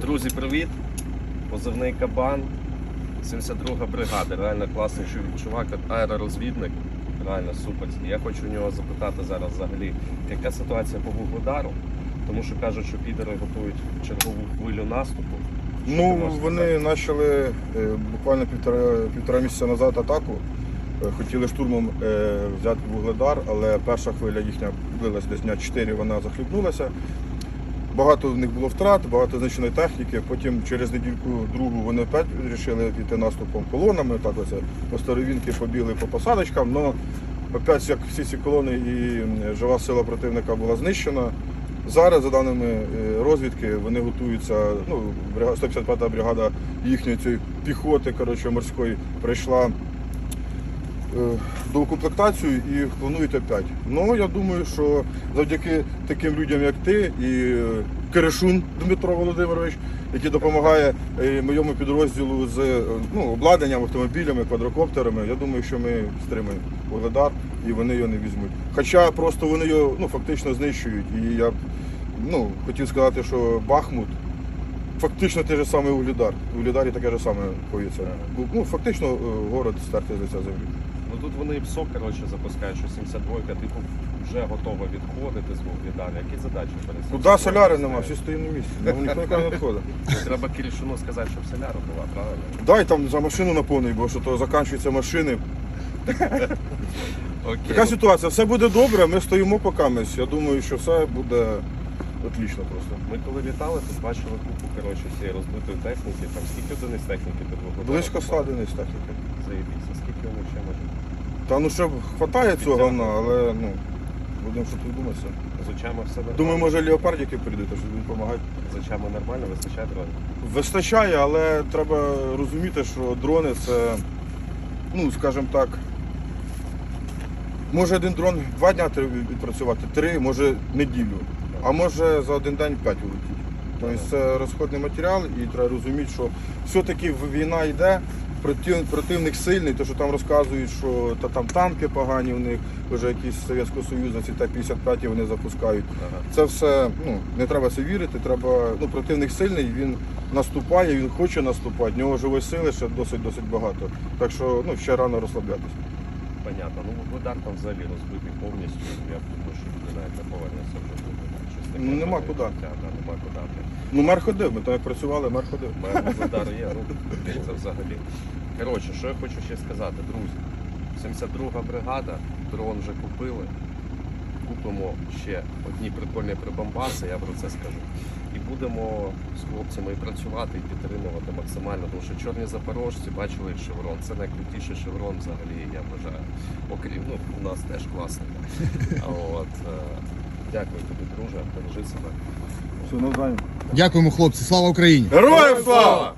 Друзі, привіт! Позивний Кабан, 72 бригада. Реально класний чувак, аеророзвідник. Реально супер. Я хочу у нього запитати зараз взагалі, яка ситуація по Вугледару, тому що кажуть, що підери готують чергову хвилю наступу. Що Ну, вони почали е, буквально півтора, півтора місяця назад атаку. Е, Хотіли штурмом е, взяти Вугледар, але перша хвиля їхня билась десь дня 4, вона захлібнулася. Багато в них було втрат, багато знищеної техніки. Потім через недільку другу вони опять вирішили піти наступом колонами. Так оце по старовінки побігли по посадочкам. але опять як всі ці колони і жива сила противника була знищена. Зараз, за даними е, розвідки, вони готуються. Ну, 155-та бригада їхньої цієї піхоти коротше, морської прийшла е, до укомплектацію і планують опять. Ну, я думаю, що завдяки таким людям, як ти, і е, Керешун Дмитро Володимирович, який допомагає е, моєму підрозділу з ну, обладнанням, автомобілями, квадрокоптерами, я думаю, що ми стримаємо Володар і вони його не візьмуть. Хоча просто вони його ну, фактично знищують. І я ну, хотів сказати, що Бахмут. Фактично те ж саме Углідар. В Углідарі таке ж саме коїться. Ну, фактично город стертий з лиця землі. Ну тут вони ПСО, коротше, запускають, що 72-ка, типу, вже готова відходити з Вугледара. Які задачі перед Куди соляри нема, всі стоїть на місці. Ну, ніхто ніколи не відходить. Ну, Треба Киришину сказати, щоб соляра була, правильно? Дай там за машину наповнить, бо що то закінчуються машини. Окей. Така ситуація, все буде добре, ми стоїмо поки. Я думаю, що все буде отлично просто. Ми коли літали, то бачили купу коротше, цієї розбитої техніки. Там скільки одиниць техніки під Вугледаром? Близько 100 одиниць техніки. Заєбіться. Скільки вони ще можуть? Та ну ще хватає цього говна, але ну, будемо що придуматися. З очами все нормально? Думаю, може леопардики прийдуть, щоб він допомагати. З очами нормально, вистачає дронів? Вистачає, але треба розуміти, що дрони це, ну, скажімо так, може один дрон два дня треба відпрацювати, три, може неділю, а може за один день п'ять улетіть. Тобто це розходний матеріал і треба розуміти, що все-таки війна йде, противник сильний, то що там розказують, що та, там танки погані в них, вже якісь Совєтського Союзу, ці Т-55 вони запускають. Ага. Це все ну, не треба це вірити. Треба, ну, противник сильний, він наступає, він хоче наступати, в нього живої сили ще досить досить багато. Так що ну, ще рано розслаблятися. Понятно. Ну, удар там взагалі розбитий повністю. Я думаю, що людина навіть не повернеться вже буде. Ну, нема куди. Нема куди. Ну, мер ходив, ми там як працювали, мер ходив. У мене Вугледар є, ну це взагалі. Коротше, що я хочу ще сказати, друзі. 72 бригада, дрон вже купили. Купимо ще одні прикольні прибамбаси, я про це скажу. І будемо з хлопцями і працювати і підтримувати максимально, тому що чорні запорожці бачили шеврон. Це найкрутіший шеврон взагалі, я вважаю. Окрім, ну, у нас теж класний. От, е, дякую тобі, друже, бережи себе. Все, навзаєм. Дякуємо, хлопці. Слава Україні! Героям слава!